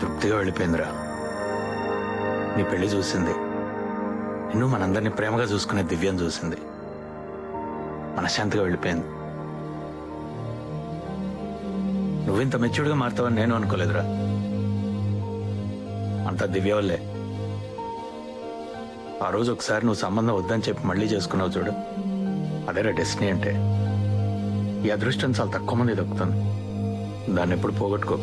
తృప్తిగా వెళ్ళిపోయిందిరా. నీ పెళ్ళి చూసింది. నిన్ను మనందరినీ ప్రేమగా చూసుకునే దివ్యం చూసింది. మనశ్శాంతిగా వెళ్ళిపోయింది. నువ్వింత మెచ్యూర్డ్గా మారుతావని నేను అనుకోలేదురా. అంత దివ్య వల్లే. ఆ రోజు ఒకసారి నువ్వు సంబంధం వద్దని చెప్పి మళ్ళీ చేసుకున్నావు చూడు. అదేరా డెస్టినీ అంటే. ఈ అదృష్టం చాలా తక్కువ మంది దక్కుతుంది. దాన్ని ఎప్పుడు పోగొట్టుకో.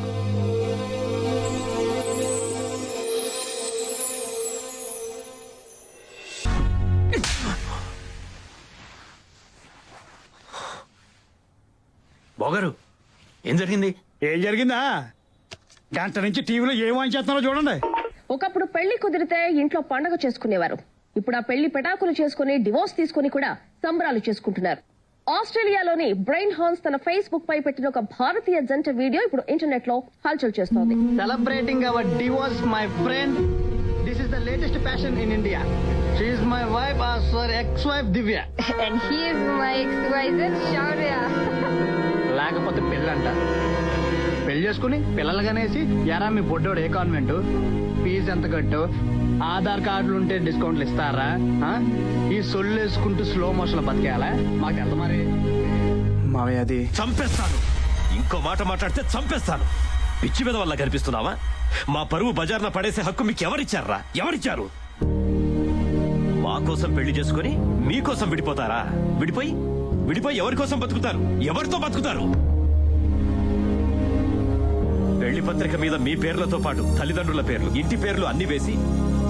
బోగారు ఏం జరిగింది ఏం జరిగిందా గంట నుంచి టీవీలో ఏం వాయించేస్తున్నారో చూడండి ఒకప్పుడు పెళ్ళి కుదిరితే ఇంట్లో పండగ చేసుకునేవారు ఇప్పుడు ఆ పెళ్ళి పెటాకులు చేసుకుని డివోర్స్ తీసుకుని కూడా సంబరాలు చేసుకుంటున్నారు ఆస్ట్రేలియాలోని బ్రెయిన్ హాన్స్ తన ఫేస్బుక్ పై పెట్టిన ఒక భారతీయ జంట వీడియో ఇప్పుడు ఇంటర్నెట్లో హల్చల్ చేస్తోంది celebrating our divorce, my friend. This is the latest fashion in India. She is my wife, as her ex-wife Divya. And he is my ex-wife, Shaurya. లేకపోతే పెళ్ళంట. పెళ్ళి చేసుకుని పిల్లలు కనేసి ఎరా మీ బొడ్డోడు ఏ కాన్వెంట్ ఫీజు ఎంత కట్టు? ఆధార్ కార్డులు ఉంటే డిస్కౌంట్లు ఇస్తారా? ఆ? ఈ సొల్లు వేసుకుంటూ స్లో మోషన్ బతికేయాలా? మాకు ఎంత మరి. మావయ్య అది చంపేస్తాను. ఇంకో మాట మాట్లాడితే చంపేస్తాను. పిచ్చి మీద వల్ల కనిపిస్తున్నావా? మా పరువు బజార్న పడేసే హక్కు మీకు ఎవరిచ్చారా? ఎవరిచ్చారు మా కోసం పెళ్ళి చేసుకుని మీకోసం విడిపోతారా? విడిపోయి విడిపోయి ఎవరి కోసం బతుకుతారు? ఎవరితో బతుకుతారు? పెళ్ళి పత్రిక మీద మీ పేర్లతో పాటు తల్లిదండ్రుల పేర్లు ఇంటి పేర్లు అన్ని వేసి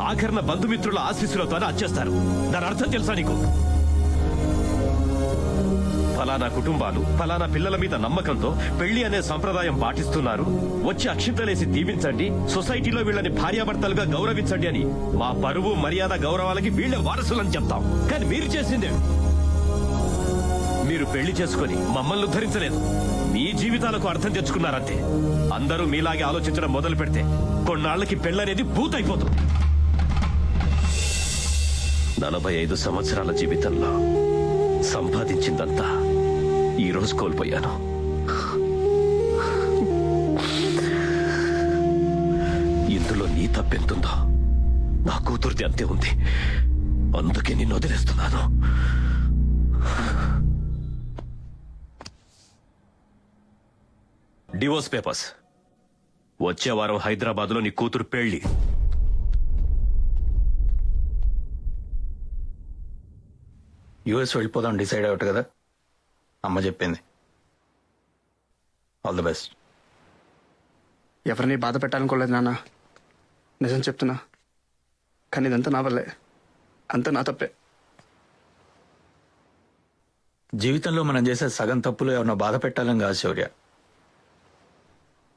ఆఖరణ బంధుమిత్రుల ఆశీస్సులతోనే అచ్చేస్తారు దాని అర్థం తెలుసా నీకు? ఫలానా కుటుంబాలు ఫలానా పిల్లల మీద నమ్మకంతో పెళ్ళి అనే సంప్రదాయం పాటిస్తున్నారు. వచ్చి అక్షింతలేసి దీవించండి సొసైటీలో వీళ్ళని భార్యాభర్తలుగా గౌరవించండి అని మా పరువు మర్యాద గౌరవాలకి వీళ్ళ వారసులని చెప్తాం. కానీ మీరు చేసిందే మీరు పెళ్ళి చేసుకొని మమ్మల్ని ఉద్ధరించలేదు. మీ జీవితాలకు అర్థం తెచ్చుకున్నారంతే. అందరూ మీలాగే ఆలోచించడం మొదలు పెడితే కొన్నాళ్ళకి పెళ్ళనేది పూతైపోతుంది. నలభై ఐదు సంవత్సరాల జీవితంలో సంపాదించిందంతా ఈ రోజు కోల్పోయాను. ఇందులో నీ తప్పెంతుందో? నా కూతురిది అంతే ఉంది. అందుకే నిన్ను వదిలేస్తున్నాను. Divorce papers. వచ్చే వారం హైదరాబాద్లో నీ కూతురు పెళ్ళి యుఎస్ వెళ్ళిపోదాం డిసైడ్ అవుట్ కదా? అమ్మ చెప్పింది. All the best. ఎవరిని బాధ పెట్టాలనుకోలేదు నాన్న. నిజం చెప్తున్నా. కానీ ఇదంతా నా వల్లే. అంతా నా తప్పే. జీవితంలో మనం చేసే సగం తప్పులు ఎవరినో బాధ పెట్టాలని కాదు శౌర్య.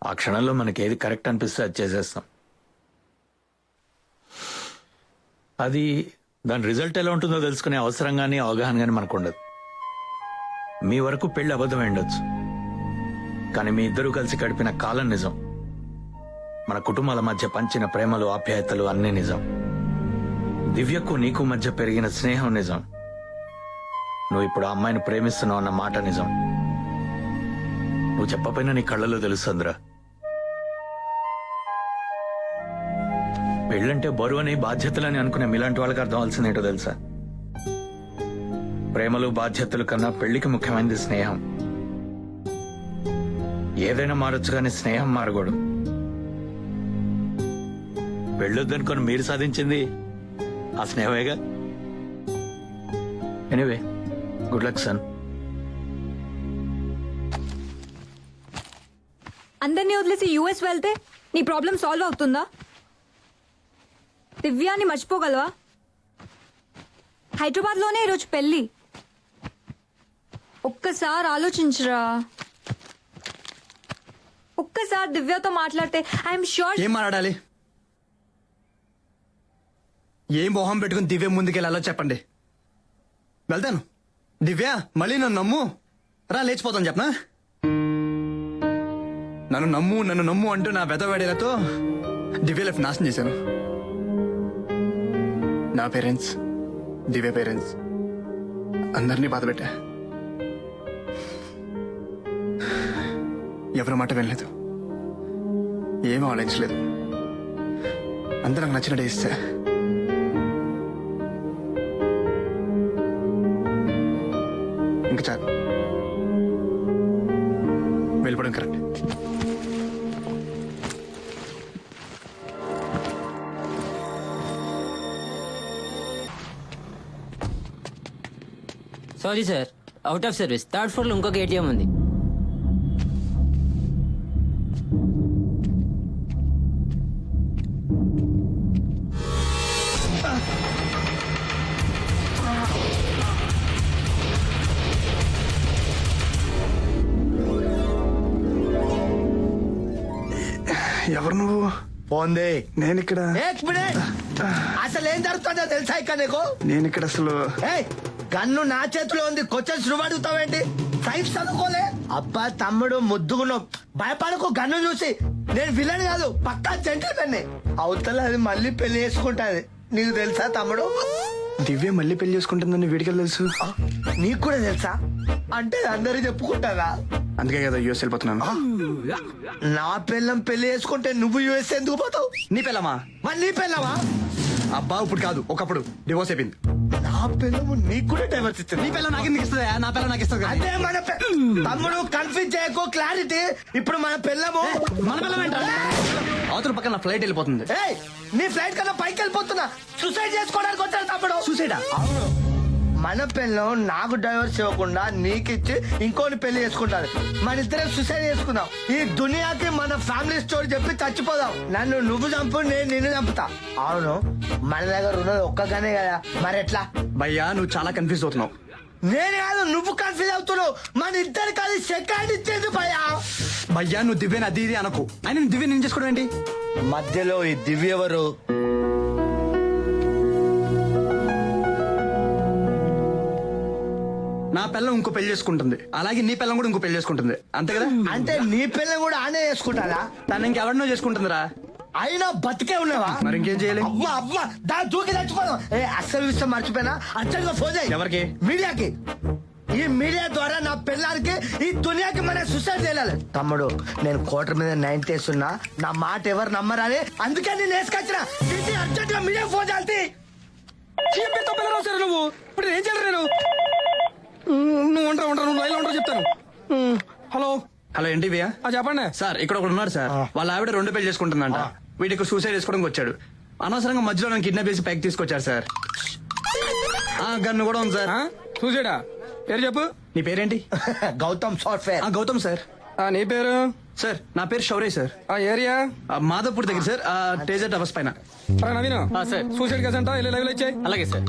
ఆ క్షణంలో మనకి ఏది కరెక్ట్ అనిపిస్తే అది చేసేస్తాం. అది దాని రిజల్ట్ ఎలా ఉంటుందో తెలుసుకునే అవసరం కానీ అవగాహన కానీ మనకు ఉండదు మీ వరకు పెళ్ళి అబద్ధం ఉండొచ్చు. కానీ మీ ఇద్దరూ కలిసి గడిపిన కాలం నిజం. మన కుటుంబాల మధ్య పంచిన ప్రేమలు ఆప్యాయతలు అన్నీ నిజం. దివ్యకు నీకు మధ్య పెరిగిన స్నేహం నిజం. నువ్వు ఇప్పుడు ఆ అమ్మాయిని ప్రేమిస్తున్నావు అన్న మాట నిజం. నువ్వు చెప్పపోయినా నీ కళ్ళలో తెలుస్తుందిరా పెళ్ళంటే బరువని బాధ్యతలని అనుకునే మీలాంటి వాళ్ళకి అర్థం అవ్వాల్సిందేంటో తెలుసా? ప్రేమలు బాధ్యతలు కన్నా పెళ్ళికి ముఖ్యమైనది స్నేహం. ఏదైనా మారొచ్చు కానీ స్నేహం మారకూడదు. పెళ్ళొద్దనుకొని మీరు సాధించింది ఆ స్నేహమేగా? ఎనీవే గుడ్ లక్ సన్ అందరినీ వదిలేసి యూఎస్ వెళ్తే నీ ప్రాబ్లం సాల్వ్ అవుతుందా? దివ్యాని మర్చిపోగలవా? హైదరాబాద్లోనే ఈరోజు పెళ్ళి. ఒక్కసారి ఆలోచించరా. ఒక్కసారి దివ్యతో మాట్లాడితే ఐఎమ్ షూర్ ఏం మాట్లాడాలి? ఏం మొహం పెట్టుకుని దివ్య ముందుకెళ్ళాలో చెప్పండి. వెళ్తాను. దివ్య మళ్ళీ నన్ను నమ్ము. రా లేచిపోతాను చెప్పనా? నన్ను నమ్ము నన్ను నమ్ము అంటూ నా వెదవేడేలతో దివ్య లైఫ్ నాశనం చేశాను. నా పేరెంట్స్ దివ్య పేరెంట్స్ అందరినీ బాధపెట్టా. ఎవరి మాట వినలేదు. ఏమీ ఆలోచించలేదు. అందరూ నాకు నచ్చినట్టు ఇస్తే. ఇంకా చాలు. వెళ్ళిపోవడం correct. Sorry sir. Out of service third ఫ్లోర్లో ఇంకొక ఏటీఎం ఉంది. ఎవరు నువ్వు? పోంది నేను ఇక్కడ అసలు ఏం జరుగుతుందో తెలుసా ఇక్కడ నీకు? నేను ఇక్కడ అసలు ఏయ్ గన్ను నా చేతిలో ఉంది. క్వశ్చన్స్ నువ్వు అడుగుతావేంటి? సైన్స్ చదువుకోలే? అబ్బా తమ్ముడు ముద్దుగున్నావు. భయపడకు గన్ను చూసి. నేను విలన్ కాదు పక్కా జెంటల్మెన్ అవతల అది మళ్ళీ పెళ్ళి చేసుకుంటాది. నీకు తెలుసా తమ్ముడు? దివ్య మళ్ళీ పెళ్ళి చేసుకుంటుందని వీడికి తెలుసు? నీకు కూడా తెలుసా? అంటే అందరూ చెప్పుకుంటారా అందుకే కదా యూఎస్ వెళ్ళిపోతున్నాను. నా పిల్లం పెళ్ళి చేసుకుంటే నువ్వు యూఎస్ ఎందుకు పోతావు? నీ పిల్లమా మరి నీ పిల్లవా అబ్బా ఇప్పుడు కాదు ఒకప్పుడు. డివోర్స్ అయిపోయింది. నా పిల్లము నీకు కూడా డైవర్స్ ఇస్తుంది నీ పిల్ల నాకు ఎందుకు ఇస్తుందా నా పిల్ల నాకు ఇస్తుంది అదే మన పె- తమ్ముడు కన్ఫ్యూజ్ చేయకు క్లారిటీ ఇప్పుడు మన పిల్లము మన పిల్ల అవతల పక్కన ఫ్లైట్ వెళ్ళిపోతుంది. ఏయ్, నీ ఫ్లైట్ కన్నా పైకి వెళ్ళిపోతున్నా. సూసైడ్ చేసుకోవడానికి వచ్చాడు తమ్ముడు. చూసేడా అవును. మన పిల్లం నాకు డైవర్స్ ఇవ్వకుండా నీకిచ్చి ఇంకోని పెళ్ళి చేసుకుంటారు. మన ఇద్దరం సూసైడ్ చేసుకుందాం. ఈ దునియాకి మన ఫ్యామిలీ స్టోరీ చెప్పి చచ్చిపోదాం. నన్ను నువ్వు చంపు నేను నిన్ను చంపుతా. అవును మన దగ్గర ఉన్నది ఒక్కగానే కదా. మరి ఎట్లా భయ్యా నువ్వు చాలా కన్ఫ్యూజ్ అవుతున్నావు. నేను కాదు నువ్వు కన్ఫ్యూజ్ అవుతున్నావు. మన ఇద్దరు కాదు సెకండ్ ఇచ్చేది భయా భయ్యా నువ్వు దివ్యని అది ఇది అనకు. ఆయన దివ్య నేను చేసుకోవడం ఏంటి? మధ్యలో ఈ దివ్య ఎవరు? నా పిల్లం ఇంకో పెళ్ళి చేసుకుంటుంది. అలాగే నీ పిల్లం కూడా ఇంకో పెళ్ళి చేసుకుంటుంది. అంతే కదా? అంటే నీ పిల్లని కూడా ఆనే చేసుకుంటారా తను ఇంకెవరినో చేసుకుంటుందిరా. అయినా బతికే ఉన్నావా? మరి ఇంకేం చేయాలి? అవ్వా అవ్వా దా దూకి చచ్చిపోదాం ఏ అస్సలు విషయం మర్చిపోయినా? అర్జెంట్గా ఫోన్ చేయి. ఎవరికి? మీడియాకి. ఈ మీడియా ద్వారా నా పిల్లలకి ఈ దునియాకి మన సూసైడ్ చేయాలి. తమ్ముడు నేను కోటర్ మీద నైన్ ఉన్నా నా మాట ఎవరు నమ్మరని అందుకే నేను వేసుకొచ్చిన. అర్జెంట్గా మీడియా ఫోన్ చేయాలి నువ్వు. ఇప్పుడు ఏం చేయాలి నేను నువ్వు ఉంటా ఉంటా నువ్వు లైన్లో ఉంటా చెప్తాను హలో. హలో ఏంటి భయ్యా చెప్పండి. సార్ ఇక్కడ ఒకడు ఉన్నాడు సార్. వాళ్ళ ఆవిడ రెండు పెళ్ళి చేసుకుంటుందంట. వీడికి సూసైడ్ చేసుకోవడానికి వచ్చాడు. అనవసరంగా మధ్యలో నన్ను కిడ్నాప్ చేసి పైకి తీసుకొచ్చారు సార్. ఆ గన్ను కూడా ఉంది సార్. చూసాడా? పేరు చెప్పు. నీ పేరేంటి? గౌతమ్ సాఫ్ట్వేర్ ఆ గౌతమ్ సార్. ఆ నీ పేరు? సార్ నా పేరు శౌర్య సార్. ఆ ఏరియా? ఆ మాధవపూర్ దగ్గర సార్. ఆ టేజర్ టవర్స్ పైన. ఆ నవీన్. సార్. సూసైడ్ కేసు అంట? వెళ్ళి లైవ్ ఇచ్చాయి అలాగే సార్.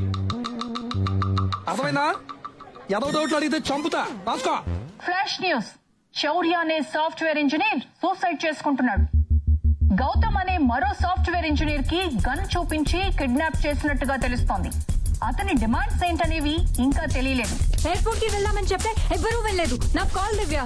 అర్థమైందా? ఎదో డౌట్లు అడిగితే చంపుతా. రాసుకో. ఫ్లాష్ న్యూస్ శౌర్య అనే సాఫ్ట్వేర్ ఇంజనీర్ సూసైడ్ చేసుకుంటున్నాడు. గౌతమ్ అనే మరో సాఫ్ట్వేర్ ఇంజనీర్కి గన్ చూపించి కిడ్నాప్ చేసినట్టుగా తెలుస్తోంది. అతని డిమాండ్స్ ఏంటనేవి ఇంకా తెలియలేదు. ఎయిర్పోర్ట్కి వెళ్దామని చెప్తే ఎవ్వరూ వెళ్ళలేదు. నాకు కాల్ దివ్య.